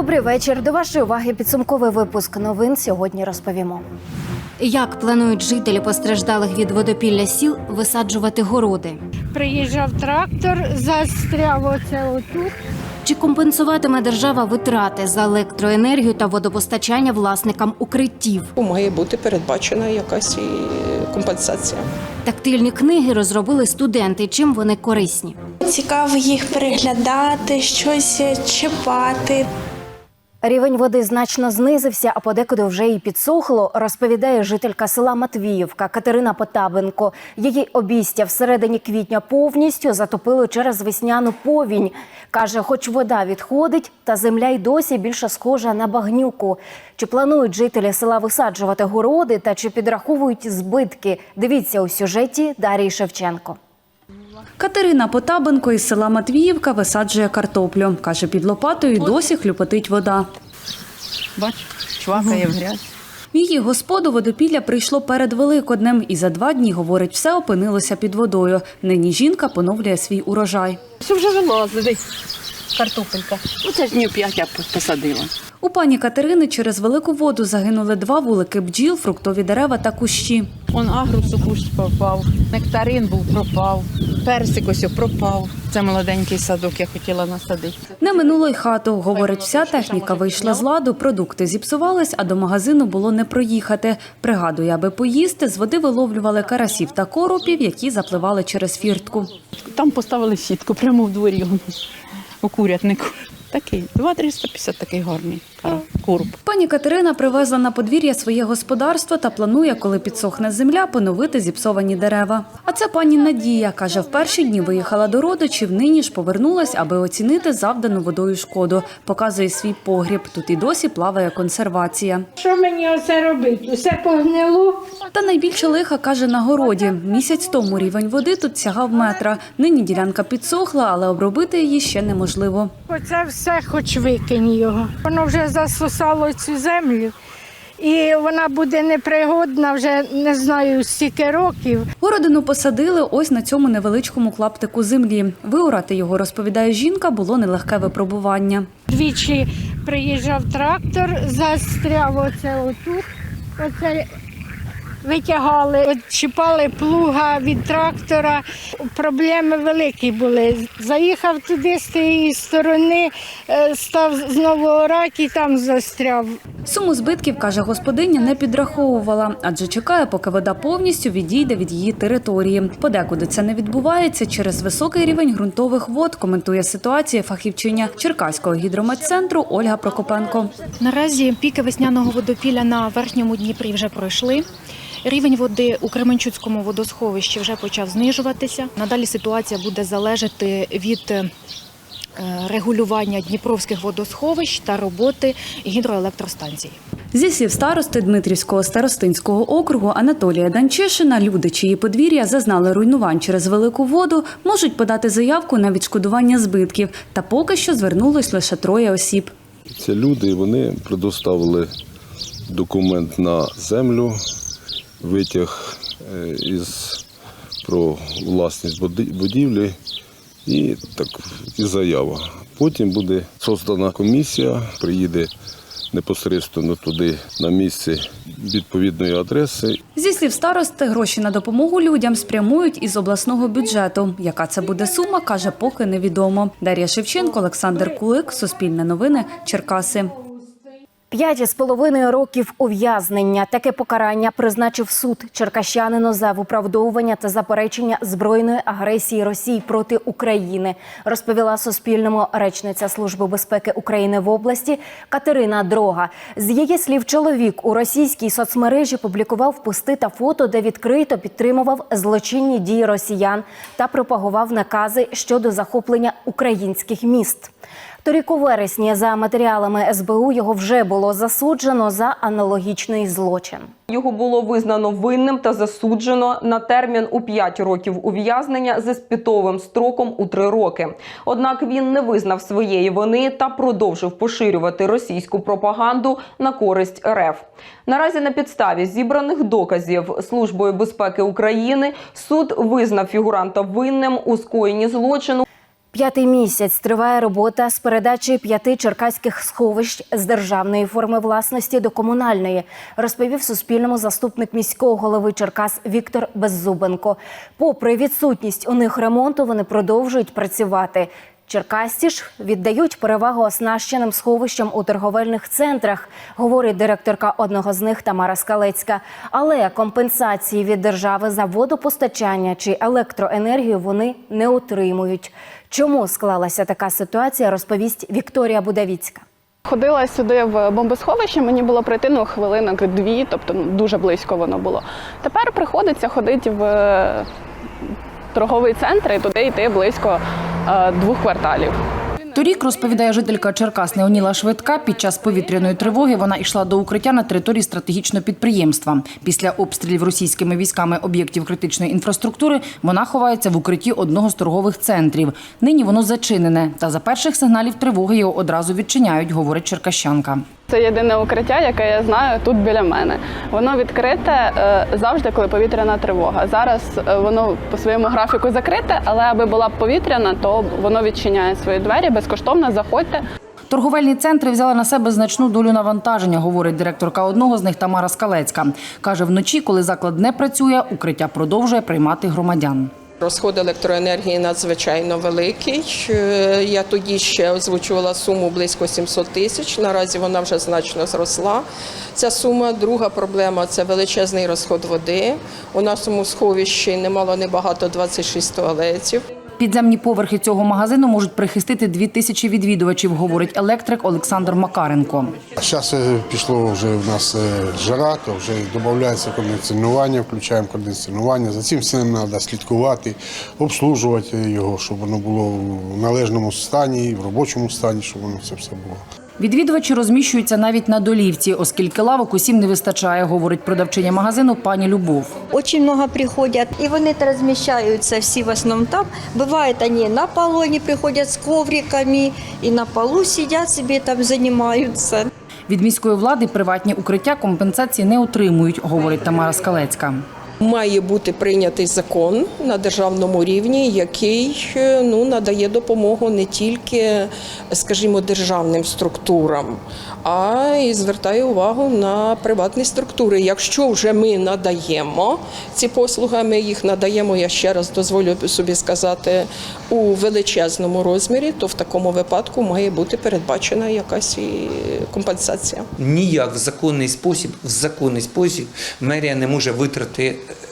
Добрий вечір. До вашої уваги підсумковий випуск новин сьогодні розповімо. Як планують жителі постраждалих від водопілля сіл висаджувати городи? Приїжджав трактор, застряв оце отут. Чи компенсуватиме держава витрати за електроенергію та водопостачання власникам укриттів? Має бути передбачена якась компенсація. Тактильні книги розробили студенти. Чим вони корисні? Цікаво їх переглядати, щось чіпати. Рівень води значно знизився, а подекуди вже і підсохло, розповідає жителька села Матвіївка Катерина Потабенко. Її обістя всередині квітня повністю затопило через весняну повінь. Каже, хоч вода відходить, та земля й досі більше схожа на багнюку. Чи планують жителі села висаджувати городи та чи підраховують збитки? Дивіться у сюжеті Дарії Шевченко. Катерина Потабенко із села Матвіївка висаджує картоплю. Каже, під лопатою досі хлюпотить вода. Бач, чвакає в грязь. В її господу водопілля прийшло перед Великоднем і за два дні, говорить, все опинилося під водою. Нині жінка поновлює свій урожай. Все вже вилазить. десь Картопелька. Ну це ж днів п'ять я посадила. У пані Катерини через велику воду загинули два вулики бджіл, фруктові дерева та кущі. Он агрусу кущ пропав, нектарин був пропав, персик ось пропав. Це молоденький садок, я хотіла насадити. Не минуло й хату. Говорить, вся техніка вийшла з ладу, продукти зіпсувались, а до магазину було не проїхати. Пригадує, аби поїсти, з води виловлювали карасів та коропів, які запливали через фіртку. Там поставили сітку прямо в дворі у курятнику. Такий, 2-350 такий гарний короб. Пані Катерина привезла на подвір'я своє господарство та планує, коли підсохне земля, поновити зіпсовані дерева. А це пані Надія каже, в перші дні виїхала до родичів, нині ж повернулась, аби оцінити завдану водою шкоду. Показує свій погріб. Тут і досі плаває консервація. Що мені оце робити? Усе погнило. Та найбільше лиха каже на городі. Місяць тому рівень води тут сягав метра. Нині ділянка підсохла, але обробити її ще неможливо. Оце все хоч викинь його. Воно вже засосало цю землю. І вона буде непригодна вже не знаю стільки років. Городину посадили ось на цьому невеличкому клаптику землі. Виорати його, розповідає жінка, було нелегке випробування. Двічі приїжджав трактор, застряв оце отут. Оце витягали, от чіпали плуга від трактора. Проблеми великі були. Заїхав туди з тієї сторони, е, став знову орати і там застряв. Суму збитків, каже господиня, не підраховувала, адже чекає, поки вода повністю відійде від її території. Подекуди це не відбувається через високий рівень ґрунтових вод, коментує ситуацію фахівчиня Черкаського гідрометцентру Ольга Прокопенко. Наразі піки весняного водопілля на верхньому Дніпрі вже пройшли. Рівень води у Кременчуцькому водосховищі вже почав знижуватися. Надалі ситуація буде залежати від е, регулювання дніпровських водосховищ та роботи гідроелектростанцій. Зі слів старости Дмитрівського старостинського округу Анатолія Данчишина, люди, чиї подвір'я зазнали руйнувань через велику воду, можуть подати заявку на відшкодування збитків. Та поки що звернулось лише троє осіб. Це люди, вони предоставили документ на землю, витяг е, із про власність будівлі і так і заява. Потім буде создана комісія, приїде непосередньо туди на місце відповідної адреси Зі слів старости, гроші на допомогу людям спрямують із обласного бюджету. Яка це буде сума, каже, поки невідомо. Дар'я Шевченко, Олександр Кулик, Суспільне новини, Черкаси. П'ять із половиною років ув'язнення. Таке покарання призначив суд черкащанину за виправдовування та заперечення збройної агресії Росії проти України. Розповіла Суспільному речниця Служби безпеки України в області Катерина Дрога. З її слів, чоловік у російській соцмережі публікував пости та фото, де відкрито підтримував злочинні дії росіян та пропагував накази щодо захоплення українських міст. Торік у вересні за матеріалами СБУ його вже було засуджено за аналогічний злочин. Його було визнано винним та засуджено на термін у 5 років ув'язнення з іспитовим строком у 3 роки. Однак він не визнав своєї вини та продовжив поширювати російську пропаганду на користь РФ. Наразі на підставі зібраних доказів Службою безпеки України суд визнав фігуранта винним у скоєнні злочину. П'ятий місяць триває робота з передачі п'яти черкаських сховищ з державної форми власності до комунальної, розповів Суспільному заступник міського голови Черкас Віктор Беззубенко. Попри відсутність у них ремонту, вони продовжують працювати. Черкасці ж віддають перевагу оснащеним сховищам у торговельних центрах, говорить директорка одного з них Тамара Скалецька. Але компенсації від держави за водопостачання чи електроенергію вони не отримують. Чому склалася така ситуація, розповість Вікторія Будавіцька. Ходила сюди в бомбосховище, мені було пройти ну, хвилинок дві, тобто ну, дуже близько воно було. Тепер приходиться ходити в е, торговий центр і туди йти близько е, двох кварталів. Торік, розповідає жителька Черкас Неоніла Швидка, під час повітряної тривоги вона йшла до укриття на території стратегічного підприємства. Після обстрілів російськими військами об'єктів критичної інфраструктури вона ховається в укритті одного з торгових центрів. Нині воно зачинене, та за перших сигналів тривоги його одразу відчиняють, говорить черкащанка. Це єдине укриття, яке я знаю тут біля мене. Воно відкрите е, завжди, коли повітряна тривога. Зараз е, воно по своєму графіку закрите, але аби була повітряна, то воно відчиняє свої двері безкоштовно. Заходьте. Торговельні центри взяли на себе значну долю навантаження, говорить директорка одного з них Тамара Скалецька. Каже, вночі, коли заклад не працює, укриття продовжує приймати громадян. Розход електроенергії надзвичайно великий. Е, Я тоді ще озвучувала суму близько 700 тисяч. Наразі вона вже значно зросла. Ця сума. Друга проблема це величезний розход води. У нашому сховищі немало небагато 26 туалетів. Підземні поверхи цього магазину можуть прихистити дві тисячі відвідувачів, говорить електрик Олександр Макаренко. Зараз пішло вже в нас е, жара, то вже додається кондиціонування, включаємо кондиціонування. За цим всім треба слідкувати, обслужувати його, щоб воно було в належному стані, в робочому стані, щоб воно це все було. Відвідувачі розміщуються навіть на долівці, оскільки лавок усім не вистачає, говорить продавчиня магазину пані Любов. Очень много приходят, и вони размещаются все в основном там. Бывает, они на полу, они приходят с ковриками, и на полу сидят себе там занимаются. Від міської влади приватні укриття компенсації не отримують, говорить Тамара Скалецька. Має бути прийнятий закон на державному рівні, який е, ну надає допомогу не тільки, скажімо, державним структурам, а і звертає увагу на приватні структури. Якщо вже ми надаємо ці послуги, ми їх надаємо, я ще раз дозволю собі сказати, у величезному розмірі, то в такому випадку має бути передбачена якась компенсація. ніяк в законний спосіб, в законний спосіб мерія не може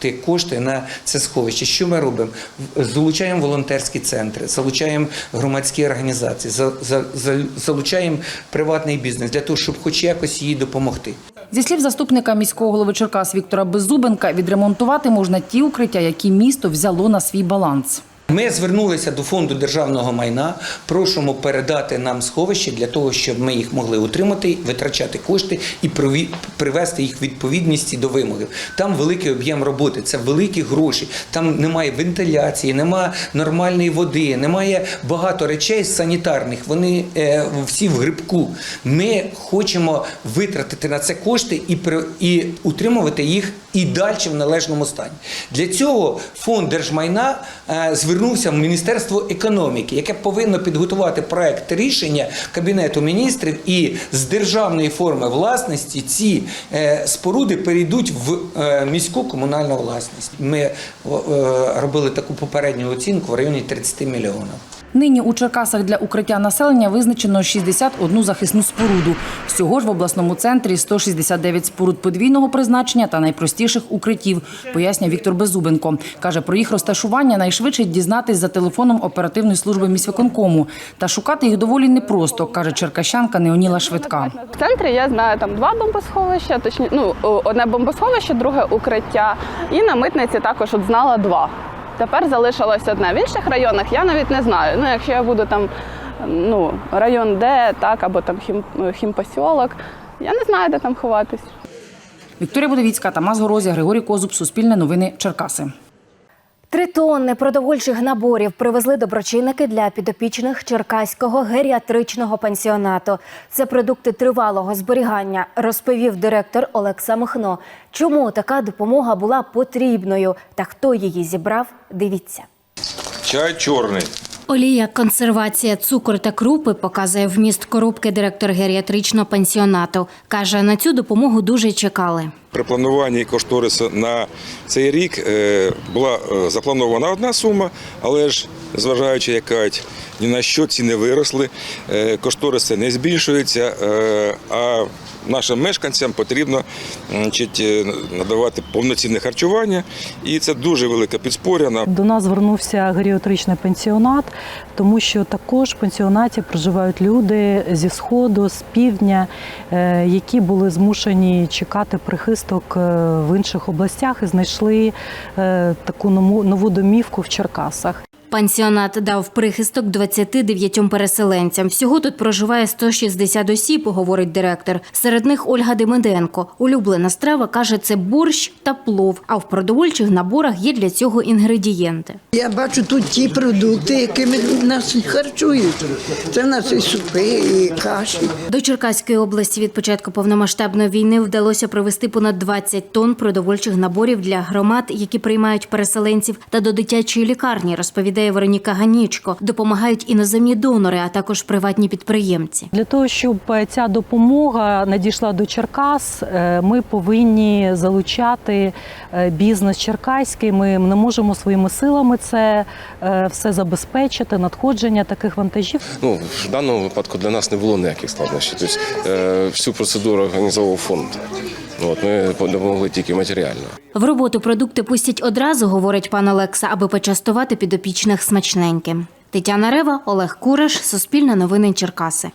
витратити кошти на це сховище. Що ми робимо? Залучаємо волонтерські центри, залучаємо громадські організації, за- за- за- залучаємо приватний бізнес для того, щоб хоч якось їй допомогти. Зі слів заступника міського голови Черкас Віктора Беззубенка, відремонтувати можна ті укриття, які місто взяло на свій баланс. Ми звернулися до фонду державного майна, просимо передати нам сховище для того, щоб ми їх могли утримати, витрачати кошти і привести їх в відповідності до вимогів. Там великий об'єм роботи, це великі гроші. Там немає вентиляції, немає нормальної води, немає багато речей санітарних. Вони е, всі в грибку. Ми хочемо витратити на це кошти і і утримувати їх і далі в належному стані. Для цього фонд держмайна е, звернувся в Міністерство економіки, яке повинно підготувати проект рішення Кабінету міністрів, і з державної форми власності ці е, споруди перейдуть в е, міську комунальну власність. Ми е, робили таку попередню оцінку в районі 30 мільйонів. Нині у Черкасах для укриття населення визначено 61 захисну споруду. Всього ж в обласному центрі 169 споруд подвійного призначення та найпростіших укриттів, пояснює Віктор Беззубенко. Каже, про їх розташування найшвидше дізнатись за телефоном оперативної служби міськвиконкому. Та шукати їх доволі непросто, каже черкащанка Неоніла Швидка. В центрі я знаю там два бомбосховища, точні, ну одне бомбосховище, друге укриття. І на митниці також от знала два. Тепер залишилось одне. В інших районах я навіть не знаю. Ну, якщо я буду там ну, район Д, так, або там хім, хімпосьолок, я не знаю, де там ховатись. Вікторія Будовіцька, Тамас Горозія, Григорій Козуб, Суспільне новини, Черкаси. Три тонни продовольчих наборів привезли доброчинники для підопічних Черкаського геріатричного пансіонату. Це продукти тривалого зберігання, розповів директор Олекса Михно. Чому така допомога була потрібною та хто її зібрав? Дивіться. Чай чорний. Олія, консервація, цукор та крупи показує вміст коробки директор геріатричного пансіонату. Каже, на цю допомогу дуже чекали. При плануванні кошторису на цей рік е, була е, запланована одна сума, але ж зважаючи, яка ні на що ціни виросли, е, кошториси не збільшуються, е, а нашим мешканцям потрібно е, надавати повноцінне харчування, і це дуже велика підспоря. До нас звернувся геріатричний пенсіонат, тому що також в пенсіонаті проживають люди зі сходу, з півдня, які були змушені чекати прихисток в інших областях і знайшли таку нову домівку в Черкасах. Пансіонат дав прихисток 29 переселенцям. Всього тут проживає 160 осіб, говорить директор. Серед них Ольга Демиденко. Улюблена страва каже, це борщ та плов. А в продовольчих наборах є для цього інгредієнти. Я бачу тут ті продукти, якими нас харчують. Це наші супи і каші. До Черкаської області від початку повномасштабної війни вдалося привезти понад 20 тонн продовольчих наборів для громад, які приймають переселенців, та до дитячої лікарні, розповідає Вероніка Ганічко. Допомагають іноземні донори, а також приватні підприємці. Для того, щоб е, ця допомога надійшла до Черкас, е, ми повинні залучати е, бізнес черкаський. Ми не можемо своїми силами це все забезпечити, надходження таких вантажів. Ну, в даному випадку для нас не було ніяких складнощів. Тобто всю процедуру організовував фонд. От, ми допомогли тільки матеріально. В роботу продукти пустять одразу, говорить пан Олекса, аби почастувати підопічних смачненьким. Тетяна Рева, Олег Куреш, Суспільне новини Черкаси.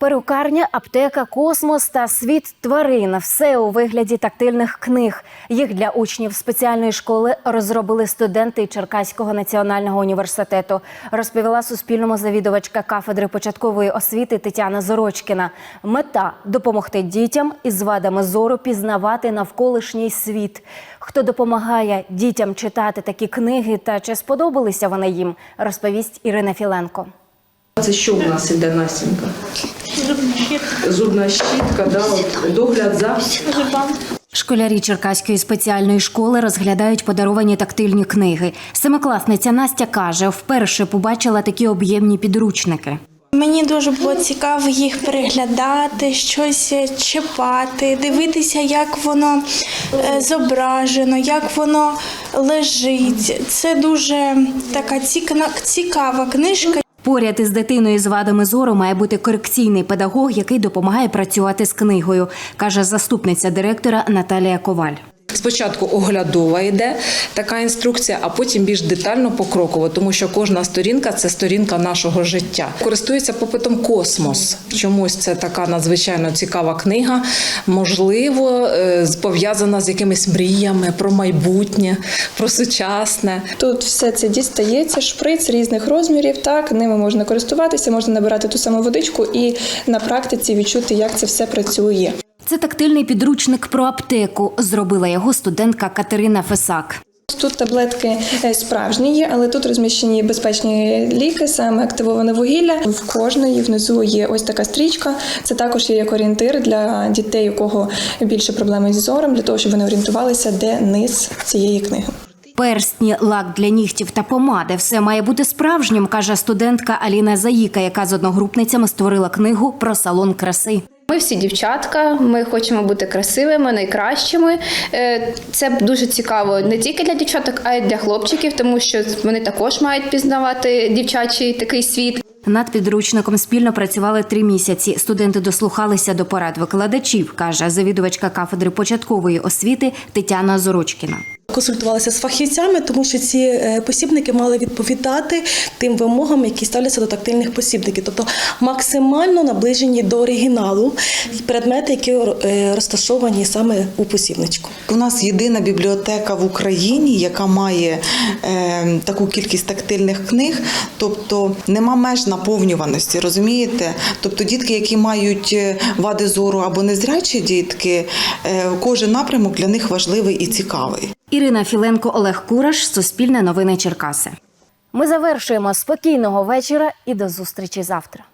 Перукарня, аптека, космос та світ тварин все у вигляді тактильних книг. Їх для учнів спеціальної школи розробили студенти Черкаського національного університету. Розповіла Суспільному завідувачка кафедри початкової освіти Тетяна Зорочкіна. Мета допомогти дітям із вадами зору пізнавати навколишній світ. Хто допомагає дітям читати такі книги та чи сподобалися вони їм, розповість Ірина Філенко. Це що у нас іде Настенька? Зубна щітка, да, от, догляд за Школярі Черкаської спеціальної школи розглядають подаровані тактильні книги. Семикласниця Настя каже, вперше побачила такі об'ємні підручники. Мені дуже було цікаво їх переглядати, щось чіпати, дивитися, як воно е, зображено, як воно лежить. Це дуже така цікава книжка. Поряд із дитиною з вадами зору має бути корекційний педагог, який допомагає працювати з книгою, каже заступниця директора Наталія Коваль. Спочатку оглядова йде така інструкція, а потім більш детально покроково, тому що кожна сторінка це сторінка нашого життя. Користується попитом космос. Чомусь це така надзвичайно цікава книга, можливо, е, пов'язана з якимись мріями про майбутнє, про сучасне. Тут все це дістається, шприц різних розмірів. Так ними можна користуватися, можна набирати ту саму водичку і на практиці відчути, як це все працює. Це тактильний підручник про аптеку. Зробила його студентка Катерина Фесак. Тут таблетки е, справжні є, але тут розміщені безпечні ліки, саме активоване вугілля. В кожної внизу є ось така стрічка. Це також є як орієнтир для дітей, у кого більше проблеми зі зором, для того, щоб вони орієнтувалися, де низ цієї книги. Перстні, лак для нігтів та помади все має бути справжнім, каже студентка Аліна Заїка, яка з одногрупницями створила книгу про салон краси. Ми всі дівчатка, ми хочемо бути красивими, найкращими. Е, Це дуже цікаво не тільки для дівчаток, а й для хлопчиків, тому що вони також мають пізнавати дівчачий такий світ. Над підручником спільно працювали три місяці. Студенти дослухалися до порад викладачів, каже завідувачка кафедри початкової освіти Тетяна Зорочкіна. Консультувалися з фахівцями, тому що ці е, посібники мали відповідати тим вимогам, які ставляться до тактильних посібників, тобто максимально наближені до оригіналу предмети, які е, розташовані саме у посібничку. У нас єдина бібліотека в Україні, яка має е, таку кількість тактильних книг, тобто нема меж наповнюваності, розумієте? Тобто дітки, які мають е, вади зору або незрячі дітки, е, кожен напрямок для них важливий і цікавий. Ірина Філенко, Олег Кураш, Суспільне новини Черкаси. Ми завершуємо спокійного вечора і до зустрічі завтра.